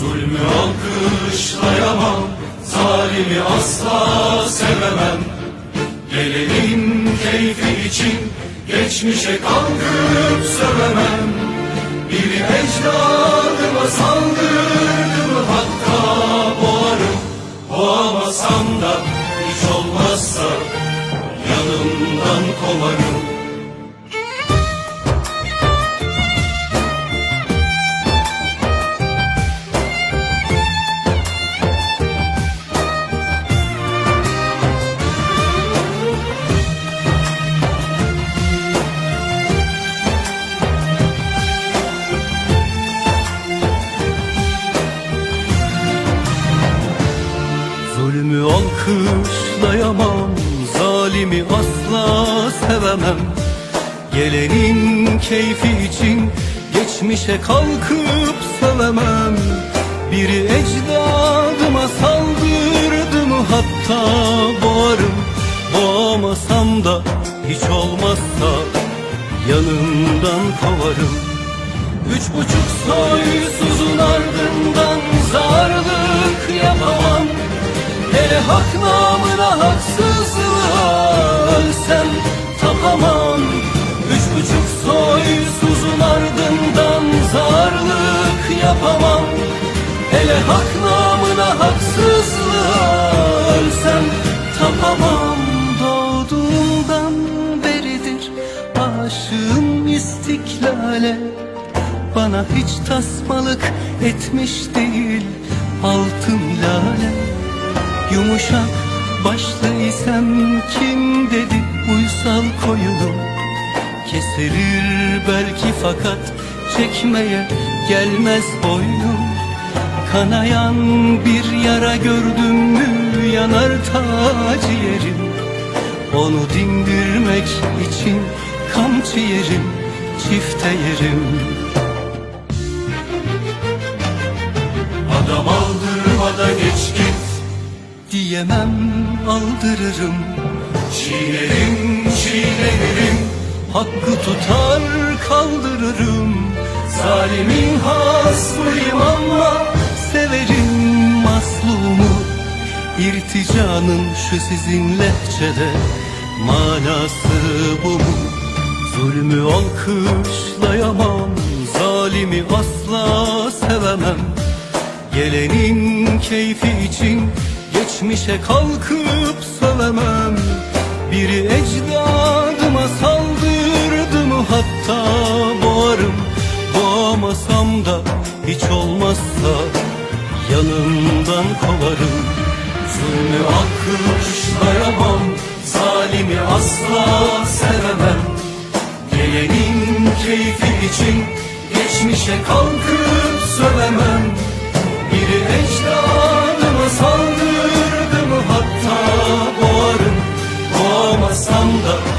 Zulmü alkışlayamam Zalimi asla sevemem. Gelenin keyfi için Geçmişe kalkıp sövemem. Biri ecdadıma saldırdı mı Hatta boğarım Boğamasam da hiç olmazsa Yanımdan kovarım Zalimi asla sevemem. Gelenin keyfi için Geçmişe kalkıp sevemem. Biri ecdadıma saldırdı mı Hatta boğarım. Boğamasam da hiç olmazsa Yanımdan kovarım. Üç buçuk soysuzun ardından zarlık yapamam. Hele hak namına haksızlığa ölsem tapamam Üç buçuk soysuzun ardından zarlık yapamam. Hele hak namına haksızlığa ölsem tapamam Doğduğumdan beridir aşığım istiklale. Bana hiç tasmalık etmiş değil altın lale. Yumuşak başlıysam kim dedi uysal koyunum Kesilir belki fakat çekmeye gelmez boynum Kanayan bir yara gördüm mü yanar ta ciğerim Onu dindirmek için kamçı yerim, çifte yerim Adam aldırma da geç git. Diyemem aldırırım Çiğnerim çiğnenirim Hakkı tutar kaldırırım. Zalimin hasmıyım ama Severim maslumu. İrticanın şu sizin lehçede Manası bu mu? Zulmü alkışlayamam Zalimi asla sevemem. Gelenin keyfi için Geçmişe kalkıp söylemem Biri ecdadıma saldırdı mı Hatta boğarım Boğamasam da hiç olmazsa Yanımdan kovarım. Zulmü alkışlayamam Zalimi asla sevemem. Gelenin keyfi için Geçmişe kalkıp sövemem 等等。